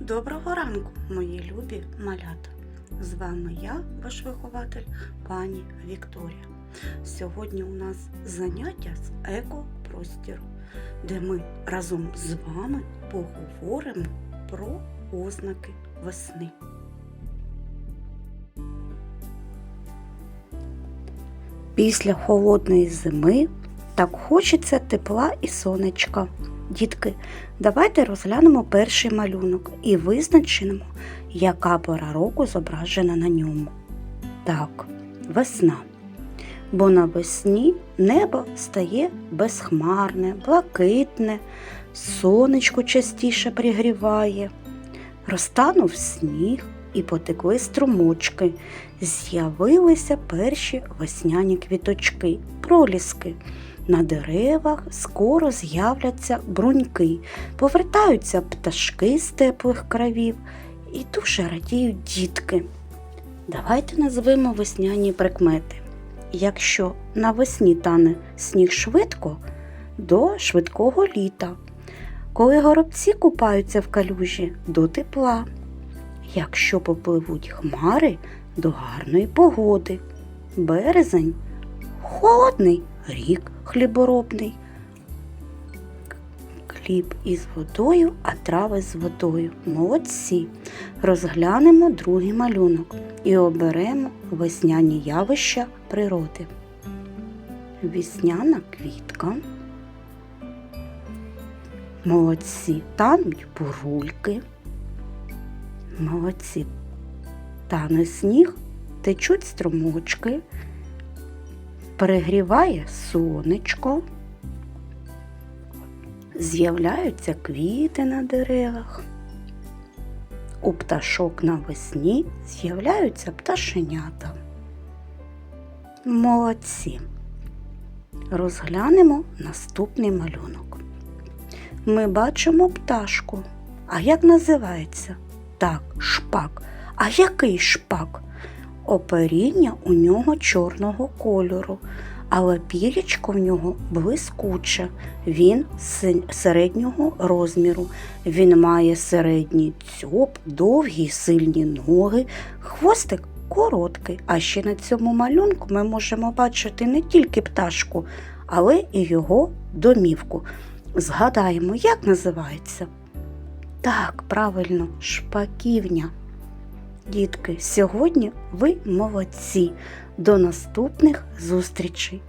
Доброго ранку, мої любі малята! З вами я, ваш вихователь, пані Вікторія. Сьогодні у нас заняття з екопростіру, де ми разом з вами поговоримо про ознаки весни. Після холодної зими так хочеться тепла і сонечка. Дітки, давайте розглянемо перший малюнок і визначимо, яка пора року зображена на ньому. Так, весна. Бо навесні небо стає безхмарне, блакитне, сонечко частіше пригріває. Розтанув сніг і потекли струмочки. З'явилися перші весняні квіточки, проліски. На деревах скоро з'являться бруньки, повертаються пташки з теплих кравів і дуже радіють дітки. Давайте назвемо весняні прикмети. Якщо навесні тане сніг швидко, до швидкого літа. Коли горобці купаються в калюжі до тепла. Якщо попливуть хмари до гарної погоди. Березень холодний рік хліборобний. Хліб із водою, а трави з водою. Молодці. Розглянемо другий малюнок і оберемо весняні явища природи. Вісняна квітка. Молодці тануть бурульки. Молодці. Тане сніг, течуть струмочки перегріває сонечко, з'являються квіти на деревах. У пташок навесні з'являються пташенята. Молодці. Розглянемо наступний малюнок. Ми бачимо пташку. А як називається? Так, шпак. А який шпак? Оперіння у нього чорного кольору, але пірячко в нього блискуче. Він середнього розміру. Він має середній дзьоб, довгі сильні ноги, хвостик короткий. А ще на цьому малюнку ми можемо бачити не тільки пташку, але і його домівку. Згадаємо, як називається? Так, правильно, шпаківня. Дітки, сьогодні ви молодці. До наступних зустрічей!